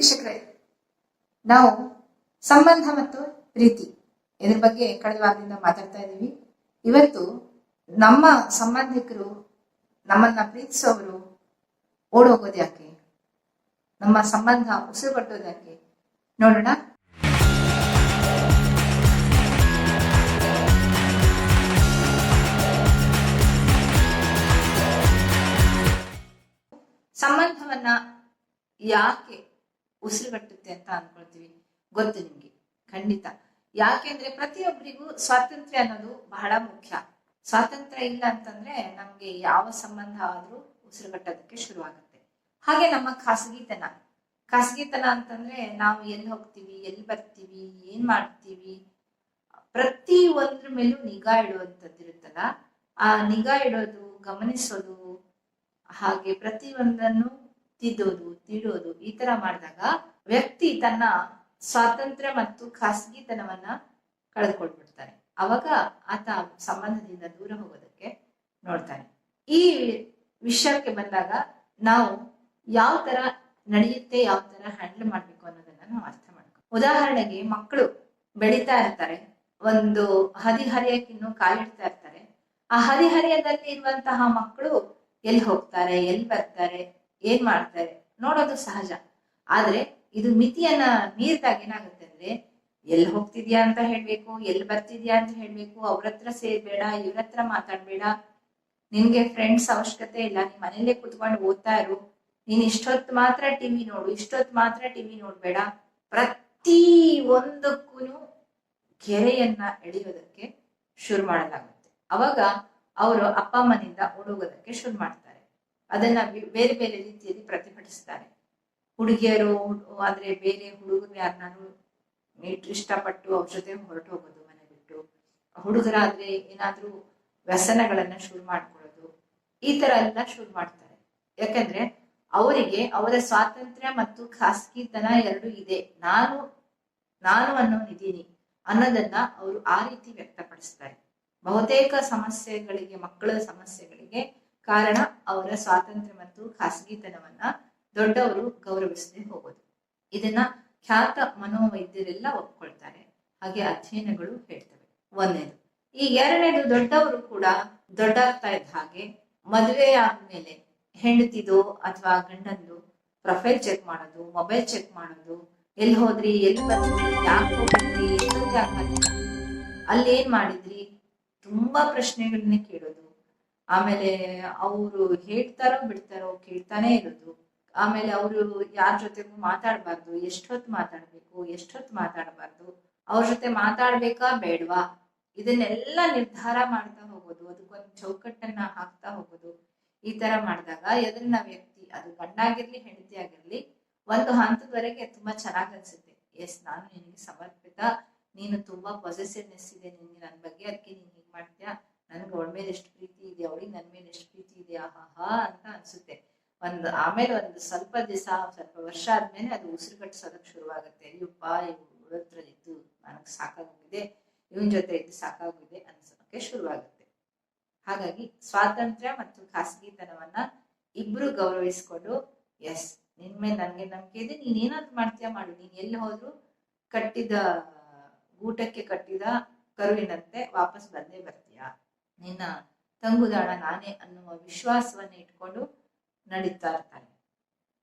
ವೀಕ್ಷಕರೇ, ನಾವು ಸಂಬಂಧ ಮತ್ತು ಪ್ರೀತಿ ಇದ್ರ ಬಗ್ಗೆ ಕಳೆದ ವಾರದಿಂದ ಮಾತಾಡ್ತಾ ಇದ್ದೀವಿ. ಇವತ್ತು ನಮ್ಮ ಸಂಬಂಧಿಕರು ನಮ್ಮನ್ನ ಪ್ರೀತಿಸೋರು ಓಡೋಗೋದು ಯಾಕೆ? ನಮ್ಮ ಸಂಬಂಧ ಉಸಿರುಗಟ್ಟೋದು ಯಾಕೆ? ನೋಡೋಣ. ಸಂಬಂಧವನ್ನ ಯಾಕೆ ಉಸಿರುಗಟ್ಟುತ್ತೆ ಅಂತ ಅನ್ಕೊಳ್ತೀವಿ. ಗೊತ್ತು ನಿಮ್ಗೆ? ಖಂಡಿತ. ಯಾಕೆಂದ್ರೆ ಪ್ರತಿಯೊಬ್ಬರಿಗೂ ಸ್ವಾತಂತ್ರ್ಯ ಅನ್ನೋದು ಬಹಳ ಮುಖ್ಯ. ಸ್ವಾತಂತ್ರ್ಯ ಇಲ್ಲ ಅಂತಂದ್ರೆ ನಮ್ಗೆ ಯಾವ ಸಂಬಂಧ ಆದ್ರೂ ಉಸಿರುಗಟ್ಟೋದಕ್ಕೆ ಶುರುವಾಗುತ್ತೆ. ಹಾಗೆ ನಮ್ಮ ಖಾಸಗಿತನ. ಖಾಸಗಿತನ ಅಂತಂದ್ರೆ ನಾವು ಎಲ್ಲಿ ಹೋಗ್ತೀವಿ, ಎಲ್ಲಿ ಬರ್ತೀವಿ, ಏನ್ ಮಾಡ್ತೀವಿ? ಪ್ರತಿ ಒಂದ್ರ ಮೇಲೂ ನಿಗಾ ಇಡುವಂತದ್ದಿರುತ್ತಲ್ಲ ಆ ನಿಗಾ ಇಡೋದು, ಗಮನಿಸೋದು, ಹಾಗೆ ಪ್ರತಿ ಒಂದನ್ನು ತಿದ್ದೋದು, ತೀಡೋದು ಈ ತರ ಮಾಡಿದಾಗ ವ್ಯಕ್ತಿ ತನ್ನ ಸ್ವಾತಂತ್ರ್ಯ ಮತ್ತು ಖಾಸಗಿತನವನ್ನ ಕಳೆದುಕೊಳ್ಬಿಡ್ತಾನೆ. ಅವಾಗ ಆತ ಸಂಬಂಧದಿಂದ ದೂರ ಹೋಗೋದಕ್ಕೆ ನೋಡ್ತಾನೆ. ಈ ವಿಷಯಕ್ಕೆ ಬಂದಾಗ ನಾವು ಯಾವ ತರ ನಡೆಯುತ್ತೆ, ಯಾವ ತರ ಹ್ಯಾಂಡಲ್ ಮಾಡ್ಬೇಕು ಅನ್ನೋದನ್ನ ನಾವು ಅರ್ಥ ಮಾಡ್ಕೊ ಉದಾಹರಣೆಗೆ ಮಕ್ಕಳು ಬೆಳೀತಾ ಇರ್ತಾರೆ. ಒಂದು ಹದಿಹರಿಯಕ್ಕಿನ್ನು ಕಾಲಿಡ್ತಾ ಇರ್ತಾರೆ. ಆ ಹದಿಹರೆಯದಲ್ಲಿ ಇರುವಂತಹ ಮಕ್ಕಳು ಎಲ್ಲಿ ಹೋಗ್ತಾರೆ, ಎಲ್ಲಿ ಬರ್ತಾರೆ? ಏನ್ ಮಾಡ್ತಾರೆ? ನೋಡೋದು ಸಹಜ. ಆದ್ರೆ ಇದು ಮಿತಿಯನ್ನ ಮೀರಿದಾಗ ಏನಾಗುತ್ತೆ ಅಂದ್ರೆ ಎಲ್ಲಿ ಹೋಗ್ತಿದ್ಯಾ ಅಂತ ಹೇಳ್ಬೇಕು ಎಲ್ಲಿ ಬರ್ತಿದ್ಯಾ ಅಂತ ಹೇಳ್ಬೇಕು, ಅವ್ರ ಹತ್ರ ಸೇರ್ಬೇಡ, ಇವ್ರ ಹತ್ರ ಮಾತಾಡ್ಬೇಡ. ನಿನ್ಗೆ ಫ್ರೆಂಡ್ಸ್ ಅವಶ್ಯಕತೆ ಇಲ್ಲ, ನೀನ್ ಮನೇಲೆ ಕುತ್ಕೊಂಡು ಓದ್ತಾ ಇರು. ನೀನ್ ಇಷ್ಟೊತ್ತು ಮಾತ್ರ ಟಿವಿ ನೋಡು, ಇಷ್ಟೊತ್ತು ಮಾತ್ರ ಟಿವಿ ನೋಡ್ಬೇಡ. ಪ್ರತಿ ಒಂದಕ್ಕೂ ಗೆರೆಯನ್ನ ಎಳೆಯೋದಕ್ಕೆ ಶುರು ಮಾಡಲಾಗುತ್ತೆ. ಅವಾಗ ಅವರು ಅಪ್ಪ ಅಮ್ಮನಿಂದ ಓಡೋಗೋದಕ್ಕೆ ಶುರು ಮಾಡ್ತಾರೆ. ಅದನ್ನ ಬೇರೆ ಬೇರೆ ರೀತಿಯಲ್ಲಿ ಪ್ರತಿಭಟಿಸ್ತಾರೆ. ಹುಡುಗಿಯರು ಅಂದ್ರೆ ಬೇರೆ ಹುಡುಗರು ಯಾರನ್ನಾರು ಇಷ್ಟಪಟ್ಟು ಅವ್ರ ಜೊತೆ ಹೊರಟು ಹೋಗೋದು, ಮನೆ ಬಿಟ್ಟು. ಹುಡುಗರಾದ್ರೆ ಏನಾದ್ರೂ ವ್ಯಸನಗಳನ್ನ ಶುರು ಮಾಡ್ಕೊಳ್ಳೋದು. ಈ ತರ ಎಲ್ಲ ಶುರು ಮಾಡ್ತಾರೆ. ಯಾಕಂದ್ರೆ ಅವರಿಗೆ ಅವರ ಸ್ವಾತಂತ್ರ್ಯ ಮತ್ತು ಖಾಸಗಿತನ ಎರಡು ಇದೆ. ನಾನು ನಾನು ಅನ್ನೋನಿದ್ದೀನಿ ಅನ್ನೋದನ್ನ ಅವರು ಆ ರೀತಿ ವ್ಯಕ್ತಪಡಿಸ್ತಾರೆ. ಬಹುತೇಕ ಸಮಸ್ಯೆಗಳಿಗೆ, ಮಕ್ಕಳ ಸಮಸ್ಯೆಗಳಿಗೆ ಕಾರಣ ಅವರ ಸ್ವಾತಂತ್ರ್ಯ ಮತ್ತು ಖಾಸಗಿತನವನ್ನ ದೊಡ್ಡವರು ಗೌರವಿಸದೆ ಹೋಗೋದು. ಇದನ್ನ ಖ್ಯಾತ ಮನೋವೈದ್ಯರೆಲ್ಲ ಒಪ್ಕೊಳ್ತಾರೆ. ಹಾಗೆ ಅಧ್ಯಯನಗಳು ಹೇಳ್ತವೆ. ಒಂದೇದು. ಈ ಎರಡನೇದು ದೊಡ್ಡವರು ಕೂಡ ದೊಡ್ಡಾಗ್ತಾ ಇದ್ದ ಹಾಗೆ ಮದುವೆ ಆದ್ಮೇಲೆ ಹೆಂಡತಿದು ಅಥವಾ ಗಂಡಂದು ಪ್ರೊಫೈಲ್ ಚೆಕ್ ಮಾಡೋದು, ಮೊಬೈಲ್ ಚೆಕ್ ಮಾಡೋದು, ಎಲ್ಲಿ ಹೋದ್ರಿ, ಎಲ್ಲಿ ಬಂದ್ರಿ, ಯಾಕೆ ಹೋಗಿದ್ರಿ ಎಲ್ಲಿ ಅಲ್ಲಿ ಏನ್ ಮಾಡಿದ್ರಿ, ತುಂಬಾ ಪ್ರಶ್ನೆಗಳನ್ನ ಕೇಳೋದು. ಆಮೇಲೆ ಅವರು ಹೇಳ್ತಾರೋ ಬಿಡ್ತಾರೋ ಕೇಳ್ತಾನೆ ಇರೋದು. ಆಮೇಲೆ ಅವರು ಯಾರ ಜೊತೆಗೂ ಮಾತಾಡಬಾರ್ದು ಎಷ್ಟೊತ್ತು ಮಾತಾಡ್ಬೇಕು ಎಷ್ಟೊತ್ತು ಮಾತಾಡಬಾರ್ದು, ಅವ್ರ ಜೊತೆ ಮಾತಾಡ್ಬೇಕಾ ಬೇಡವಾ? ಇದನ್ನೆಲ್ಲ ನಿರ್ಧಾರ ಮಾಡ್ತಾ ಹೋಗೋದು, ಅದಕ್ಕೊಂದು ಚೌಕಟ್ಟನ್ನ ಹಾಕ್ತಾ ಹೋಗೋದು. ಈ ತರ ಮಾಡಿದಾಗ ಎದುರಿನ ವ್ಯಕ್ತಿ, ಅದು ಗಂಡಾಗಿರ್ಲಿ, ಹೆಂಡತಿ ಆಗಿರ್ಲಿ, ಒಂದು ಹಂತದವರೆಗೆ ತುಂಬಾ ಚೆನ್ನಾಗ್ ಅನ್ಸುತ್ತೆ. ಎಸ್, ನಾನು ನಿನಗೆ ಸಮರ್ಪಿತ, ನೀನು ತುಂಬಾ ಪೊಸೆಸಿವ್ನೆಸ್ ಇದೆ ನಿನ್ಗೆ ನನ್ನ ಬಗ್ಗೆ ಅದಕ್ಕೆ ನೀನ್ ಹೀಗ್ ಮಾಡ್ತೀಯಾ? ನನ್ಗೆ ಅವಳ ಎಷ್ಟು ಪ್ರೀತಿ ಇದೆ ಅವಳಿಗೆ ನನ್ನ ಮೇಲೆ ಎಷ್ಟು ಪ್ರೀತಿ ಇದೆ ಆಹಾ ಅಂತ ಅನ್ಸುತ್ತೆ. ಒಂದು ಆಮೇಲೆ ಒಂದು ಸ್ವಲ್ಪ ದಿವಸ, ಸ್ವಲ್ಪ ವರ್ಷ ಆದ್ಮೇಲೆ ಅದು ಉಸಿರು ಕಟ್ಟಿಸೋದಕ್ಕೆ ಶುರುವಾಗುತ್ತೆ. ಅಯ್ಯಪ್ಪ ಇವ್ರ ಹತ್ರ ಇದ್ದು ನನಗೆ ಸಾಕಾಗೋಗಿದೆ, ಇವನ್ ಜೊತೆ ಇದ್ದು ಸಾಕಾಗಿದೆ ಅನ್ಸೋಕೆ ಶುರುವಾಗುತ್ತೆ. ಹಾಗಾಗಿ ಸ್ವಾತಂತ್ರ್ಯ ಮತ್ತು ಖಾಸಗಿತನವನ್ನ ಇಬ್ರು ಗೌರವಿಸ್ಕೊಂಡು, ಎಸ್, ನಿನ್ ಮೇಲೆ ನನ್ಗೆ ನಂಬಿಕೆ ಇದೆ, ನೀನ್ ಏನಾದ್ರು ಮಾಡ್ತೀಯಾ ಮಾಡು. ನೀನ್ ಎಲ್ಲಿ ಹೋದ್ರು ಕಟ್ಟಿದ, ಊಟಕ್ಕೆ ಕಟ್ಟಿದ ಕರುವಿನಂತೆ ವಾಪಸ್ ಬಂದೇ ಬರ್ತೀಯಾ? ನಿನ್ನ ತಂಗುದಾಣ ನಾನೇ ಅನ್ನುವ ವಿಶ್ವಾಸವನ್ನು ಇಟ್ಕೊಂಡು ನಡೀತಾ ಇರ್ತಾರೆ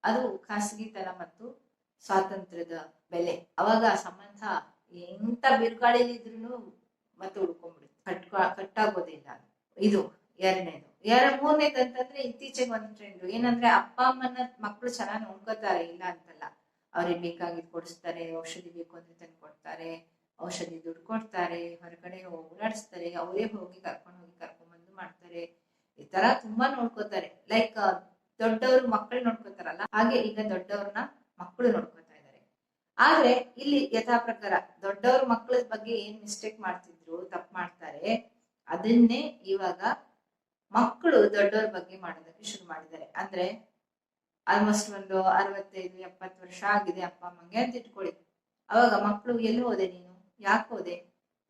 ಅದು ಖಾಸಗಿತನ ಮತ್ತು ಸ್ವಾತಂತ್ರ್ಯದ ಬೆಲೆ. ಅವಾಗ ಸಂಬಂಧ ಎಂತ ಬಿರುಗಾಳಿಲಿ ಇದ್ರೂನು ಮತ್ತೆ ಉಳ್ಕೊಂಡ್ಬಿಡುತ್ತೆ. ಕಟ್ ಕಟ್ಟಾಗೋದಿಲ್ಲ. ಇದು ಎರಡನೇದು. ಎರಡ್ ಮೂರನೇದು ಅಂತಂದ್ರೆ ಇತ್ತೀಚೆಗೆ ಒಂದು ಟ್ರೆಂಡ್ ಏನಂದ್ರೆ ಅಪ್ಪ ಅಮ್ಮನ ಮಕ್ಕಳು ಚೆನ್ನಾಗಿ ನೋಡ್ಕೋತಾರೆ ಇಲ್ಲ ಅಂತಲ್ಲ. ಅವ್ರಿಗೆ ಬೇಕಾಗಿದ್ ಕೊಡಿಸ್ತಾರೆ, ಔಷಧಿ ಬೇಕು ಅಂದ್ರೆ ತಂದು ಕೊಡ್ತಾರೆ, ಔಷಧಿ ದುಡ್ಡು ಕೊಡ್ತಾರೆ, ಹೊರಗಡೆ ಓಡಾಡಿಸ್ತಾರೆ, ಅವರೇ ಹೋಗಿ ಕರ್ಕೊಂಡು ಹೋಗಿ ಕರ್ಕೊಂಡ್ ಮಾಡ್ತಾರೆ. ಈ ತರ ತುಂಬಾ ನೋಡ್ಕೋತಾರೆ. ಲೈಕ್ ದೊಡ್ಡವರು ಮಕ್ಕಳು ನೋಡ್ಕೋತಾರಲ್ಲ, ಹಾಗೆ ಈಗ ದೊಡ್ಡವ್ರನ್ನ ಮಕ್ಕಳು ನೋಡ್ಕೋತಾ ಇದ್ದಾರೆ ಆದ್ರೆ ಇಲ್ಲಿ ಯಥಾ ಪ್ರಕಾರ ದೊಡ್ಡವ್ರ ಮಕ್ಕಳ ಬಗ್ಗೆ ಏನ್ ಮಿಸ್ಟೇಕ್ ಮಾಡ್ತಿದ್ರು, ತಪ್ಪು ಮಾಡ್ತಾರೆ, ಅದನ್ನೇ ಇವಾಗ ಮಕ್ಕಳು ದೊಡ್ಡವ್ರ ಬಗ್ಗೆ ಮಾಡೋದಕ್ಕೆ ಶುರು ಮಾಡಿದ್ದಾರೆ. ಅಂದ್ರೆ ಆಲ್ಮೋಸ್ಟ್ ಒಂದು ಅರವತ್ತೈದು, ಎಪ್ಪತ್ತು ವರ್ಷ ಆಗಿದೆ ಅಪ್ಪ, ಅಮ್ಮಂಗೆ ಅಂತ ಇಟ್ಕೊಳ್ಳಿ. ಅವಾಗ ಮಕ್ಕಳು ಎಲ್ಲಿ ಹೋದೆ ನೀನು? ಯಾಕೆ ಹೋದೆ?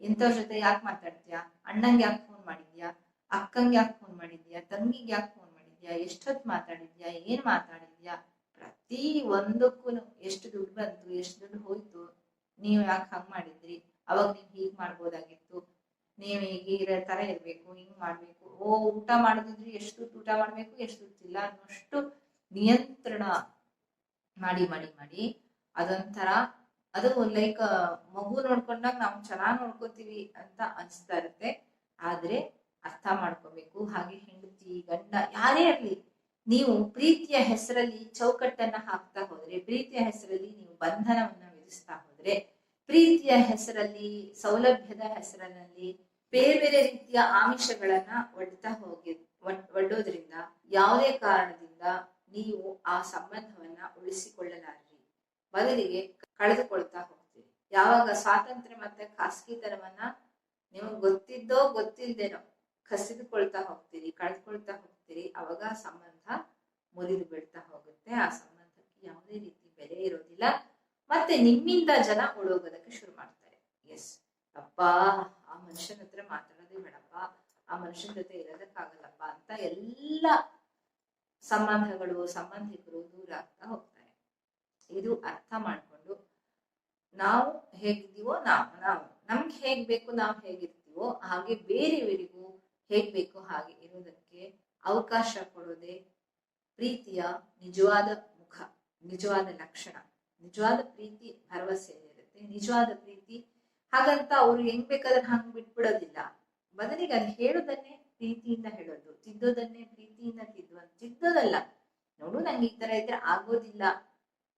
ಇಂಥವ್ರ ಜೊತೆ ಯಾಕೆ ಮಾತಾಡ್ತೀಯಾ? ಅಣ್ಣಂಗೆ ಯಾಕೆ ಫೋನ್ ಮಾಡಿದ್ಯಾ? ಅಕ್ಕಂಗೆ ಯಾಕೆ ಫೋನ್ ಮಾಡಿದ್ಯಾ? ತಂಗಿಗೆ ಯಾಕೆ ಫೋನ್ ಮಾಡಿದ್ಯಾ? ಎಷ್ಟೊತ್ತು ಮಾತಾಡಿದ್ಯಾ? ಏನ್ ಮಾತಾಡಿದ್ಯಾ? ಪ್ರತಿ ಒಂದಕ್ಕೂ ಎಷ್ಟು ದುಡ್ಡು ಬಂತು, ಎಷ್ಟು ದುಡ್ಡು ಹೋಯ್ತು, ನೀವು ಯಾಕೆ ಹಂಗ್ ಮಾಡಿದ್ರಿ? ಅವಾಗ ನೀವು ಹೀಗ್ ಮಾಡ್ಬೋದಾಗಿತ್ತು. ನೀವು ಹೀಗೆ ಇರೋ ತರ ಇರ್ಬೇಕು, ಹಿಂಗ್ ಮಾಡ್ಬೇಕು. ಓ, ಊಟ ಮಾಡಿದ್ರೆ ಎಷ್ಟು ಊಟ ಮಾಡ್ಬೇಕು, ಎಷ್ಟು ದುಡ್ಡಿಲ್ಲ ಅನ್ನೋಷ್ಟು ನಿಯಂತ್ರಣ ಮಾಡಿ ಮಾಡಿ ಮಾಡಿ ಅದೊಂಥರ, ಅದು ಲೈಕ್ ಮಗು ನೋಡ್ಕೊಂಡಾಗ ನಾವು ಚೆನ್ನಾಗಿ ನೋಡ್ಕೋತೀವಿ ಅಂತ ಅನ್ಸ್ತಾ ಇರುತ್ತೆ. ಆದ್ರೆ ಅರ್ಥ ಮಾಡ್ಕೋಬೇಕು. ಹಾಗೆ ಹೆಂಡತಿ, ಗಂಡ ಯಾರೇ ಇರಲಿ, ನೀವು ಪ್ರೀತಿಯ ಹೆಸರಲ್ಲಿ ಚೌಕಟ್ಟನ್ನ ಹಾಕ್ತಾ ಹೋದ್ರೆ, ಪ್ರೀತಿಯ ಹೆಸರಲ್ಲಿ ನೀವು ಬಂಧನವನ್ನ ವಿಧಿಸ್ತಾ ಹೋದ್ರೆ, ಪ್ರೀತಿಯ ಹೆಸರಲ್ಲಿ, ಸೌಲಭ್ಯದ ಹೆಸರಲ್ಲಿ ಬೇರೆ ಬೇರೆ ರೀತಿಯ ಆಮಿಷಗಳನ್ನ ಒಡ್ತಾ ಹೋಗಿ, ಒಡ್- ಒಡ್ಡೋದ್ರಿಂದ ಯಾವುದೇ ಕಾರಣದಿಂದ ನೀವು ಆ ಸಂಬಂಧವನ್ನ ಉಳಿಸಿಕೊಳ್ಳಲಾರ್ರಿ. ಬದಲಿಗೆ ಕಳೆದುಕೊಳ್ತಾ ಹೋಗ್ತೀರಿ. ಯಾವಾಗ ಸ್ವಾತಂತ್ರ್ಯ ಮತ್ತೆ ಖಾಸಗಿತನವನ್ನ ನಿಮಗೆ ಗೊತ್ತಿದ್ದೋ ಗೊತ್ತಿಲ್ದೇನೋ ಕಸಿದುಕೊಳ್ತಾ ಹೋಗ್ತೀರಿ, ಕಳೆದುಕೊಳ್ತಾ ಹೋಗ್ತೀರಿ, ಅವಾಗ ಆ ಸಂಬಂಧ ಮುರಿದು ಬಿಡ್ತಾ ಹೋಗುತ್ತೆ. ಆ ಸಂಬಂಧಕ್ಕೆ ಯಾವುದೇ ರೀತಿ ಬೆಲೆ ಇರೋದಿಲ್ಲ. ಮತ್ತೆ ನಿಮ್ಮಿಂದ ಜನ ಉಳೋಗೋದಕ್ಕೆ ಶುರು ಮಾಡ್ತಾರೆ. ಎಸ್ ಅಪ್ಪ ಆ ಮನುಷ್ಯನ ಹತ್ರ ಮಾತಾಡೋದೇ ಬೇಡಪ್ಪ. ಆ ಮನುಷ್ಯನ ಜೊತೆ ಇರೋದಕ್ಕಾಗಲ್ಲಪ್ಪ ಅಂತ ಎಲ್ಲ ಸಂಬಂಧಗಳು, ಸಂಬಂಧಿಕರು ದೂರ ಆಗ್ತಾ ಹೋಗ್ತಾರೆ. ಇದು ಅರ್ಥ ಮಾಡ್ಕೊಂಡು ನಾವು ಹೇಗಿದ್ದೀವೋ ನಾವು ನಾವು, ನಮ್ಗೆ ಹೇಗ್ ಬೇಕು, ನಾವು ಹೇಗಿರ್ತೀವೋ ಹಾಗೆ ಬೇರೆಯವರಿಗೂ ಹೇಗ್ ಬೇಕೋ ಹಾಗೆ ಇರೋದಕ್ಕೆ ಅವಕಾಶ ಕೊಡೋದೇ ಪ್ರೀತಿಯ ನಿಜವಾದ ಮುಖ, ನಿಜವಾದ ಲಕ್ಷಣ. ನಿಜವಾದ ಪ್ರೀತಿ ಭರವಸೆಯಲ್ಲಿರುತ್ತೆ ನಿಜವಾದ ಪ್ರೀತಿ, ಹಾಗಂತ ಅವ್ರು ಹೆಂಗ್ ಬೇಕಾದ್ರೆ ಹಂಗ್ ಬಿಟ್ಬಿಡೋದಿಲ್ಲ. ಬದಲಿಗೆ ಅಲ್ಲಿ ಹೇಳೋದನ್ನೇ ಪ್ರೀತಿಯಿಂದ ಹೇಳೋದು. ತಿದ್ದೋದನ್ನೇ ಪ್ರೀತಿಯಿಂದ ತಿದ್ದು ತಿದ್ದೋದಲ್ಲ ನೋಡು, ನಂಗೆ ಈ ತರ ಇದ್ರೆ ಆಗೋದಿಲ್ಲ.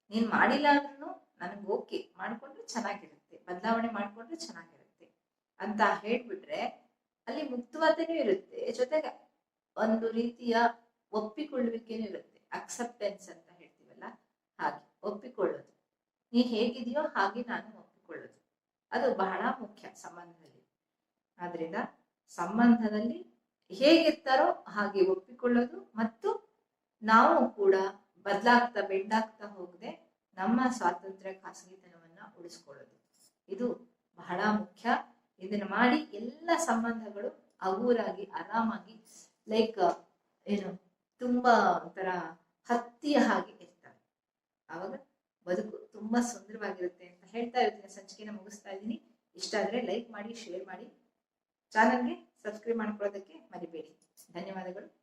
ನೀನ್ ಮಾಡಿಲ್ಲ ಅಂದ್ರೂ ನನಗೆ ಓಕೆ. ಮಾಡ್ಕೊಂಡ್ರೆ ಚೆನ್ನಾಗಿರುತ್ತೆ. ಬದಲಾವಣೆ ಮಾಡ್ಕೊಂಡ್ರೆ ಚೆನ್ನಾಗಿರುತ್ತೆ. ಅಂತ ಹೇಳ್ಬಿಟ್ರೆ ಅಲ್ಲಿ ಮುಕ್ತವಾದನೂ ಇರುತ್ತೆ. ಜೊತೆಗೆ ಒಂದು ರೀತಿಯ ಒಪ್ಪಿಕೊಳ್ಳುವಿಕೆನೂ ಇರುತ್ತೆ. ಅಕ್ಸೆಪ್ಟೆನ್ಸ್ ಅಂತ ಹೇಳ್ತೀವಲ್ಲ? ಹಾಗೆ ಒಪ್ಪಿಕೊಳ್ಳೋದು. ನೀ ಹೇಗಿದೆಯೋ ಹಾಗೆ ನಾನು ಒಪ್ಪಿಕೊಳ್ಳೋದು. ಅದು ಬಹಳ ಮುಖ್ಯ ಸಂಬಂಧದಲ್ಲಿ. ಆದ್ರಿಂದ ಸಂಬಂಧದಲ್ಲಿ ಹೇಗಿರ್ತಾರೋ ಹಾಗೆ ಒಪ್ಪಿಕೊಳ್ಳೋದು ಮತ್ತು ನಾವು ಕೂಡ ಬದಲಾಗ್ತಾ ಬೆಂಡಾಗ್ತಾ ಹೋಗದೆ ನಮ್ಮ ಸ್ವಾತಂತ್ರ್ಯ ಖಾಸಗಿತನವನ್ನ ಉಳಿಸ್ಕೊಳ್ಳೋದು. ಇದು ಬಹಳ ಮುಖ್ಯ. ಇದನ್ನ ಮಾಡಿ ಎಲ್ಲ ಸಂಬಂಧಗಳು ಹಗೂರಾಗಿ ಆರಾಮಾಗಿ ಲೈಕ್ ಏನು ತುಂಬಾ ಒಂಥರ ಹತ್ತಿಯ ಹಾಗೆ ಇರ್ತವೆ. ಆವಾಗ ಬದುಕು ತುಂಬಾ ಸುಂದರವಾಗಿರುತ್ತೆ ಅಂತ ಹೇಳ್ತಾ ಇರ್ತೀನಿ. ಸಂಚಿಕೆನ ಮುಗಿಸ್ತಾ ಇದ್ದೀನಿ. ಇಷ್ಟ ಆದ್ರೆ ಲೈಕ್ ಮಾಡಿ ಶೇರ್ ಮಾಡಿ. ಚಾನಲ್ಗೆ ಸಬ್ಸ್ಕ್ರೈಬ್ ಮಾಡ್ಕೊಳ್ಳೋದಕ್ಕೆ ಮರಿಬೇಡಿ. ಧನ್ಯವಾದಗಳು.